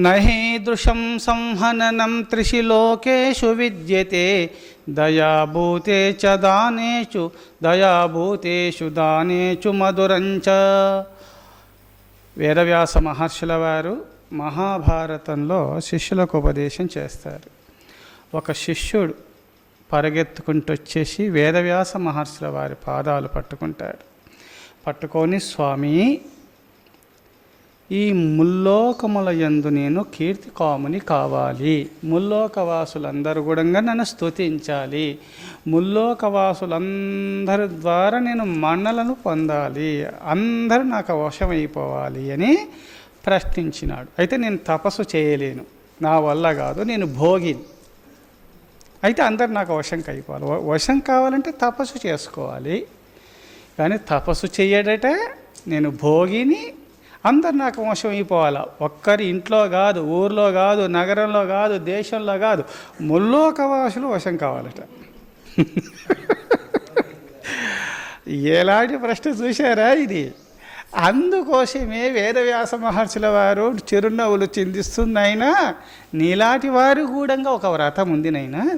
నహీదృశం సంహననం త్రిషి లోకేషు విద్యతే దయాభూతే చ దానేషు దయాభూతేషు దానేషు మధురంచ. వేదవ్యాస మహర్షుల వారు మహాభారతంలో శిష్యులకు ఉపదేశం చేస్తారు. ఒక శిష్యుడు పరిగెత్తుకుంటొచ్చేసి వేదవ్యాస మహర్షుల వారి పాదాలు పట్టుకుంటాడు. పట్టుకొని స్వామి ఈ ముల్లోకముల యందు నేను కీర్తి కాముని కావాలి. ముల్లోకవాసులందరూ కూడా నన్ను స్తుతించాలి. ముల్లోకవాసులందరి ద్వారా నేను మన్నలను పొందాలి. అందరూ నాకు వశమైపోవాలి అని ప్రశ్నించినాడు. అయితే నేను తపస్సు చేయలేను. నా వల్ల కాదు నేను భోగిని. అయితే అందరు నాకు వశంకి అయిపోవాలి వశం కావాలంటే తపస్సు చేసుకోవాలి. కానీ తపస్సు చేయడటే నేను భోగిని అందరు నాకు వశం అయిపోవాలా? ఒక్కరి ఇంట్లో కాదు ఊర్లో కాదు నగరంలో కాదు దేశంలో కాదు. ముల్లోకవాసులు వశం కావాలట. ఎలాంటి ప్రశ్న చూశారా ఇది? అందుకోసమే వేదవ్యాస మహర్షుల వారు చిరునవ్వులు చిందిస్తుందైనా నీలాంటి వారు కూడా ఒక వ్రతం ఉంది నైనా?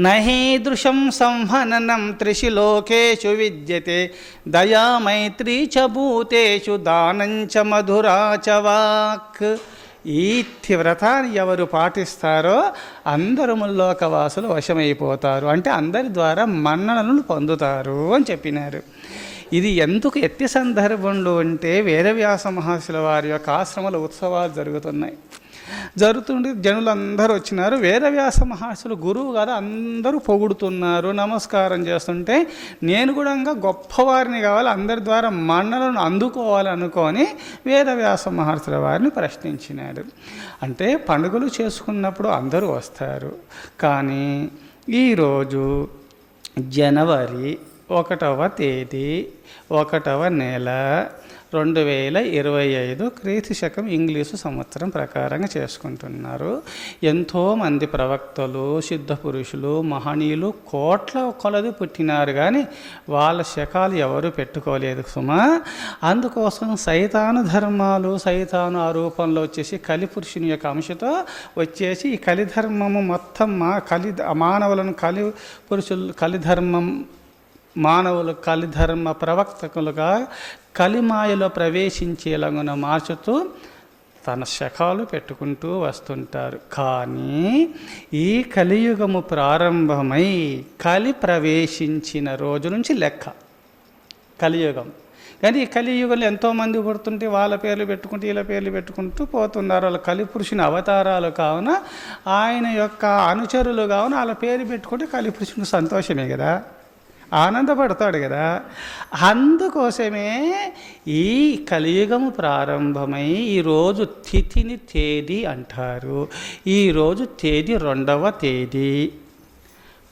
నహీదృశం సంహననం త్రిశిలోకేషు విద్యతే దయా మైత్రీ చ భూతేషు దానంచ మధురా చ వాక్. ఈ వ్రతాన్ని ఎవరు పాటిస్తారో అందరు ముల్లోకవాసులు వశమైపోతారు. అంటే అందరి ద్వారా మన్ననలను పొందుతారు అని చెప్పినారు. ఇది ఎందుకు ఎత్తి సందర్భంలో అంటే వేదవ్యాస మహర్షుల వారి యొక్క ఆశ్రమాల ఉత్సవాలు జరుగుతున్నాయి. జరుగుతుంటే జనులందరూ వచ్చినారు. వేదవ్యాస మహర్షులు గురువు గారు అందరూ పొగుడుతున్నారు. నమస్కారం చేస్తుంటే నేను కూడా ఇంకా గొప్పవారిని కావాలి అందరి ద్వారా మన్నలను అందుకోవాలనుకొని వేదవ్యాస మహర్షుల వారిని ప్రశ్నించినాడు. అంటే పండుగలు చేసుకున్నప్పుడు అందరూ వస్తారు. కానీ ఈరోజు జనవరి ఒకటవ తేదీ ఒకటవ నెల రెండు వేల ఇరవై ఐదు క్రీస్తు శకం ఇంగ్లీషు సంవత్సరం ప్రకారంగా చేసుకుంటున్నారు. ఎంతోమంది ప్రవక్తలు సిద్ధ పురుషులు మహనీయులు కోట్ల కొలది పుట్టినారు కానీ వాళ్ళ శకాలు ఎవరు పెట్టుకోలేదు సుమా. అందుకోసం సైతాను ధర్మాలు సైతాను ఆ రూపంలో వచ్చేసి కలిపురుషుని యొక్క అంశతో వచ్చేసి ఈ కలిధర్మము మొత్తం మా కలి మానవులను కలి పురుషులు కలిధర్మం మానవులు కలిధర్మ ప్రవక్తకులుగా కలిమాయలో ప్రవేశించేలాగున మార్చుతూ తన శకాలు పెట్టుకుంటూ వస్తుంటారు. కానీ ఈ కలియుగము ప్రారంభమై కలి ప్రవేశించిన రోజు నుంచి లెక్క. కలియుగం. కానీ ఈ కలియుగంలో ఎంతోమంది పుడుతుంటే వాళ్ళ పేర్లు పెట్టుకుంటూ వీళ్ళ పేర్లు పెట్టుకుంటూ పోతున్నారు. వాళ్ళ కలిపురుషుని అవతారాలు కావున ఆయన యొక్క అనుచరులు కావున వాళ్ళ పేరు పెట్టుకుంటే కలిపురుషునికి సంతోషమే కదా. ఆనందపడతాడు కదా. అందుకోసమే ఈ కలియుగము ప్రారంభమై ఈరోజు తిథిని తేదీ అంటారు. ఈరోజు తేదీ రెండవ తేదీ.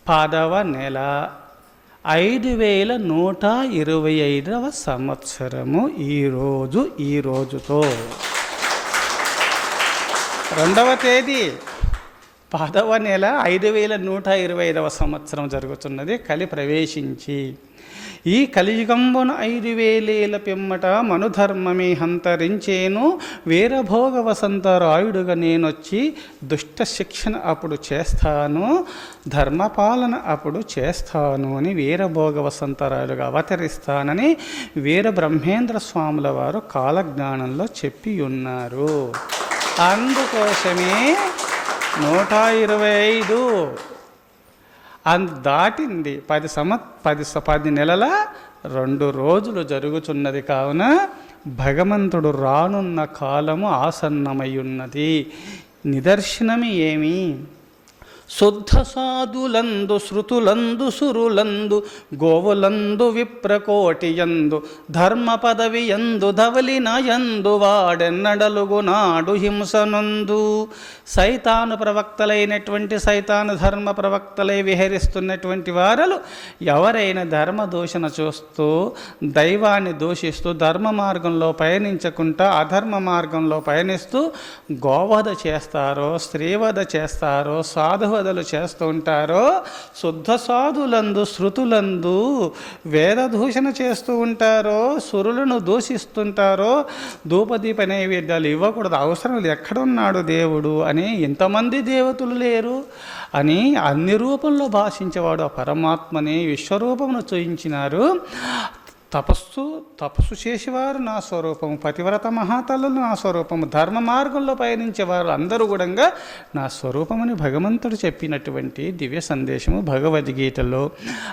పదవ నెల. ఐదు వేల నూట ఇరవై ఐదవ సంవత్సరము ఈరోజు ఈ రోజుతో. రెండవ తేదీ. పదవ నెల ఐదు వేల నూట ఇరవై ఐదవ సంవత్సరం జరుగుతున్నది. కలి ప్రవేశించి ఈ కలియుగంబున ఐదు వేలేల పిమ్మట మనుధర్మమే హంతరించేను. వీరభోగ వసంతరాయుడుగా నేనొచ్చి దుష్ట శిక్షణ అప్పుడు చేస్తాను ధర్మపాలన అప్పుడు చేస్తాను అని వీరభోగ వసంతరాయుడుగా అవతరిస్తానని వీర బ్రహ్మేంద్ర స్వాముల వారు కాలజ్ఞానంలో చెప్పి ఉన్నారు అందుకోసమే నూట ఇరవై ఐదు. అంత దాటింది. పది సమ పది పది నెలల రెండు రోజులు జరుగుచున్నది కావున భగవంతుడు రానున్న కాలము ఆసన్నమై ఉన్నది. నిదర్శనమి ఏమి? శుద్ధ సాధులందు శృతులందు సురులందు గోవులందు విప్రకోటియందు ధర్మ పదవి యందు ధవలినయందు వాడెన్నడలుగు నాడు హింసనందు. సైతాను ప్రవక్తలైనటువంటి సైతాను ధర్మ ప్రవక్తలై విహరిస్తున్నటువంటి వారలు ఎవరైనా ధర్మ దూషణ చూస్తూ దైవాన్ని దూషిస్తూ ధర్మ మార్గంలో పయనించకుండా అధర్మ మార్గంలో పయనిస్తూ గోవధ చేస్తారో స్త్రీవధ చేస్తారో సాధువ బోధలు చేస్తూ ఉంటారో శుద్ధ సాధులందు శృతులందు వేదదూషణ చేస్తూ ఉంటారో సురులను దూషిస్తుంటారో ధూపదీప నైవేద్యాలు ఇవ్వకూడదు అవసరం లేదు ఎక్కడున్నాడు దేవుడు అని ఇంతమంది దేవతలు లేరు అని అన్ని రూపంలో భాషించేవాడు ఆ పరమాత్మని విశ్వరూపమును చూయించినారు. తపస్సు తపస్సు చేసేవారు నా స్వరూపము. పతివ్రత మహాతల్లులు నా స్వరూపము. ధర్మ మార్గంలో పయనించే వారు అందరూ కూడా నా స్వరూపమని భగవంతుడు చెప్పినటువంటి దివ్య సందేశము భగవద్గీతలో.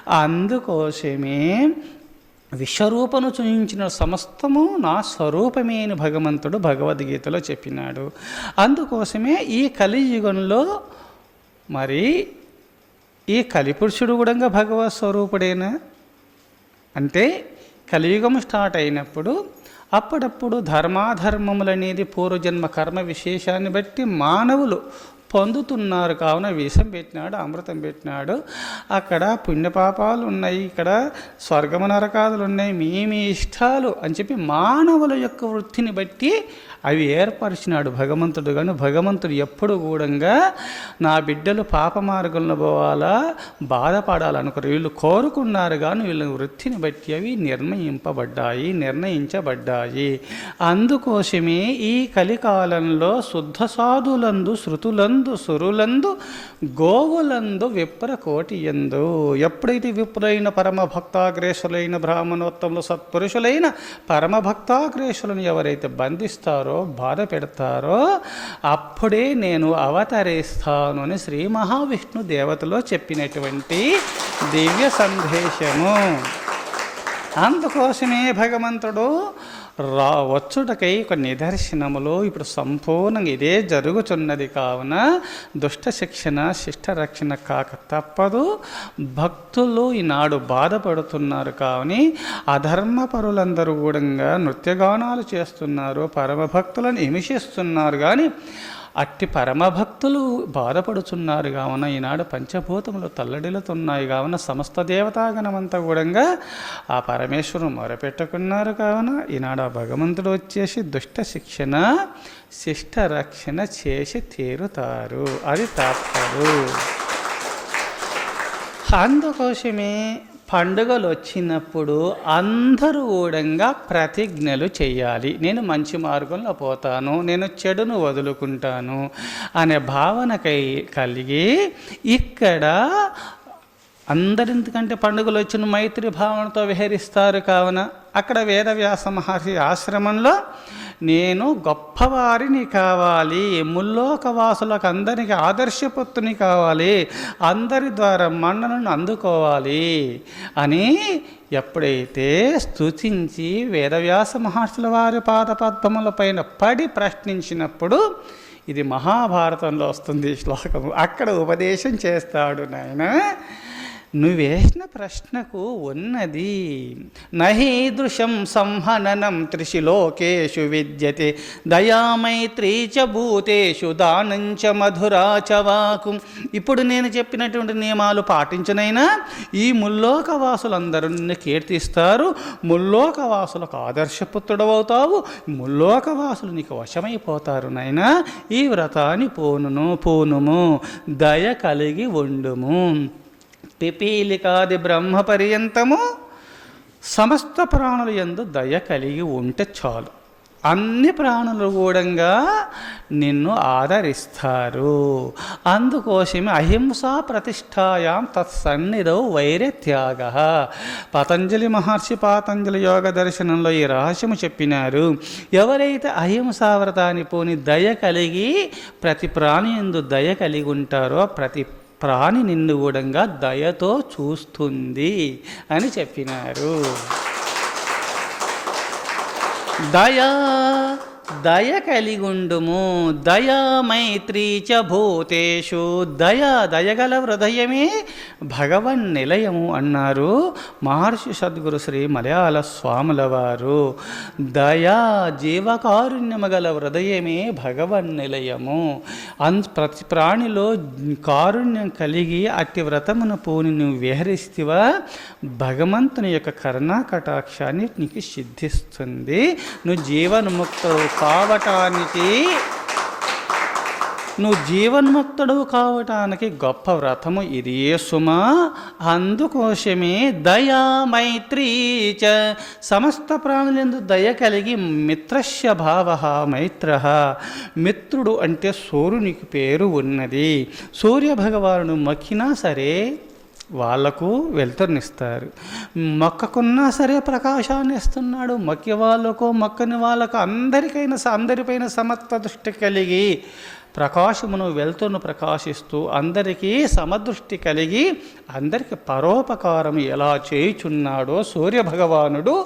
అందుకోసమే విశ్వరూపను చూయించిన సమస్తము నా స్వరూపమే అని భగవంతుడు భగవద్గీతలో చెప్పినాడు. అందుకోసమే ఈ కలియుగంలో మరి ఈ కలిపురుషుడు కూడా భగవత్ స్వరూపుడేనా? అంటే కలియుగం స్టార్ట్ అయినప్పుడు అప్పుడప్పుడు ధర్మాధర్మములు అనేది పూర్వజన్మ కర్మ విశేషాన్ని బట్టి మానవులు పొందుతున్నారు. కావున విషం పెట్టినాడు అమృతం పెట్టినాడు. అక్కడ పుణ్యపాపాలు ఉన్నాయి ఇక్కడ స్వర్గము నరకాదులు ఉన్నాయి మీ మీ ఇష్టాలు అని చెప్పి మానవుల యొక్క వృత్తిని బట్టి అవి ఏర్పరిచినాడు భగవంతుడు. కానీ భగవంతుడు ఎప్పుడు కూడా నా బిడ్డలు పాప మార్గంలో పోవాలా బాధపడాలనుకోరు. వీళ్ళు కోరుకున్నారు కానీ వీళ్ళ వృత్తిని బట్టి అవి నిర్ణయింపబడ్డాయి నిర్ణయించబడ్డాయి. అందుకోసమే ఈ కలికాలంలో శుద్ధ సాధులందు శృతులందు సురులందు గోవులందు విప్ర కోటి ఎందు. ఎప్పుడైతే విప్రులైన పరమ భక్తాగ్రేసులైన బ్రాహ్మణోత్తములు సత్పురుషులైన పరమ భక్తాగ్రేసులను ఎవరైతే బంధిస్తారో బాధ పెడతారో అప్పుడే నేను అవతరిస్తాను అని శ్రీ మహావిష్ణు దేవతలో చెప్పినటువంటి దివ్య సందేశము. అందుకోసమే భగవంతుడు రా వచ్చుటకై ఒక నిదర్శనములో ఇప్పుడు సంపూర్ణంగా ఇదే జరుగుతున్నది కావున దుష్ట శిక్షణ శిష్ట రక్షణ కాక తప్పదు. భక్తులు ఈనాడు బాధపడుతున్నారు కావని అధర్మపరులందరూ కూడా నృత్యగానాలు చేస్తున్నారు పరమభక్తులను హింసిస్తున్నారు. కానీ అట్టి పరమభక్తులు బాధపడుచున్నారు. కావున ఈనాడు పంచభూతములు తల్లడిల్లుతున్నాయి. కావున సమస్త దేవతాగణమంతా కూడా ఆ పరమేశ్వరుడు మొరపెట్టుకున్నారు. కావున ఈనాడు ఆ భగవంతుడు వచ్చేసి దుష్ట శిక్షణ శిష్ట రక్షణ చేసి తీరుతారు. అది తప్పదు అందుకోసమే పండుగలు వచ్చినప్పుడు అందరూ ఊడంగా ప్రతిజ్ఞలు చేయాలి. నేను మంచి మార్గంలో పోతాను నేను చెడును వదులుకుంటాను అనే భావనకై కలిగి ఇక్కడ అందరింతకంటే పండుగలు వచ్చిన మైత్రి భావనతో విహరిస్తారు కావున అక్కడ వేదవ్యాస మహర్షి ఆశ్రమంలో నేను గొప్పవారిని కావాలి ముల్లోకవాసులకు అందరికి ఆదర్శపుత్రుని కావాలి అందరి ద్వారా మన్ననను అందుకోవాలి అని ఎప్పుడైతే స్తుతించి వేదవ్యాస మహర్షుల వారి పాదపద్మముల పైన పడి ప్రశ్నించినప్పుడు ఇది మహాభారతంలో వస్తుంది శ్లోకము. అక్కడ ఉపదేశం చేస్తాడు నాయన. నువ్వేసిన ప్రశ్నకు ఉన్నది. నహీదృశం సంహననం త్రిశిలోకేషు విద్యతే. దయామైత్రీ చ భూతేషు దానంచ మధురా చ వాకు. ఇప్పుడు నేను చెప్పినటువంటి నియమాలు పాటించనైనా ఈ ముల్లోక వాసులందరూ నిన్ను కీర్తిస్తారు. ముల్లోక వాసులకు ఆదర్శపుత్రుడవుతావు ముల్లోక వాసులు నీకు వశమైపోతారు నైనా ఈ వ్రతాన్ని పోనును పోనుము. దయ కలిగి ఉండుము. పిపీలికాది బ్రహ్మ పర్యంతము సమస్త ప్రాణుల ఎందు దయ కలిగి ఉంటే చాలు. అన్ని ప్రాణులు కూడా నిన్ను ఆదరిస్తారు. అందుకోసమే అహింసా ప్రతిష్టాయాం తత్సన్నిధౌ వైరత్యాగ. పతంజలి మహర్షి పాతంజలి యోగ దర్శనంలో ఈ రహస్యము చెప్పినారు. ఎవరైతే అహింసా వ్రతాన్ని పోని దయ కలిగి ప్రతి ప్రాణి ఎందు దయ కలిగి ఉంటారో ప్రతి ప్రాణి నిన్ను కూడా దయతో చూస్తుంది అని చెప్పినారు. దయా దయ కలిగుండుము దయా మైత్రి చ భూతేషు దయ దయగల హృదయమే భగవన్ నిలయము అన్నారు మహర్షి సద్గురు శ్రీ మలయాళ స్వాముల వారు. దయా జీవకారుణ్యము గల హృదయమే భగవన్ నిలయము. అన్ ప్రతి ప్రాణిలో కారుణ్యం కలిగి అట్టి వ్రతమును పూని నువ్వు విహరిస్తివా? భగవంతుని యొక్క కరుణా కటాక్షాన్ని నీకు సిద్ధిస్తుంది. నువ్వు జీవన్ముక్త కావటానికి నువ్వు జీవన్ముక్తుడు కావటానికి గొప్ప వ్రతము ఇది సుమా? అందుకోసమే దయా మైత్రీ చ సమస్త ప్రాణులందు దయ కలిగి మిత్రస్య భావ మైత్ర. మిత్రుడు అంటే సూర్యునికి పేరు ఉన్నది. సూర్య భగవానుడు మక్కినా సరే వాళ్ళకు వెలుతురునిస్తారు. మొక్కకున్నా సరే ప్రకాశాన్ని ఇస్తున్నాడు. మొక్కి వాళ్ళకు మొక్కని వాళ్ళకు అందరికైనా అందరిపైన సమత్వ దృష్టి కలిగి ప్రకాశమును వెలుతురును ప్రకాశిస్తూ అందరికీ సమదృష్టి కలిగి అందరికి పరోపకారం ఎలా చేయుచున్నాడో సూర్య భగవానుడు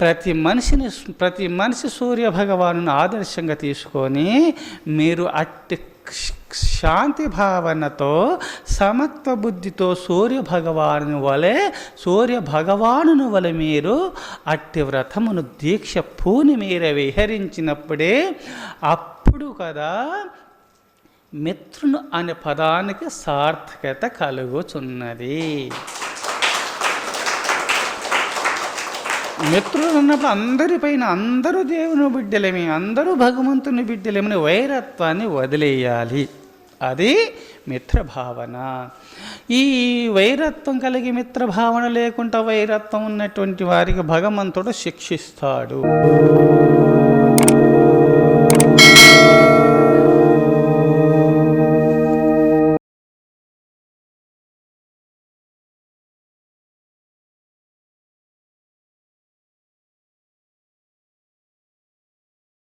ప్రతి మనిషిని ప్రతి మనిషి సూర్యభగవాను ఆదర్శంగా తీసుకొని మీరు అట్టి శాంతి భావనతో సమత్వ బుద్ధితో సూర్య భగవాను వలె సూర్య భగవానుని వలె మీరు అట్టి వ్రతమును దీక్ష పూని మీర విహరించినప్పుడే అప్పుడు కదా మిత్రును అనే పదానికి సార్థకత కలుగుచున్నది. మిత్రులు అన్నప్పుడు అందరిపైన అందరూ దేవుని బిడ్డలేమి అందరూ భగవంతుని బిడ్డలేమని వైరత్వాన్ని వదిలేయాలి. అది మిత్రభావన. ఈ వైరత్వం కలిగి మిత్రభావన లేకుండా వైరత్వం ఉన్నటువంటి వారికి భగవంతుడు శిక్షిస్తాడు.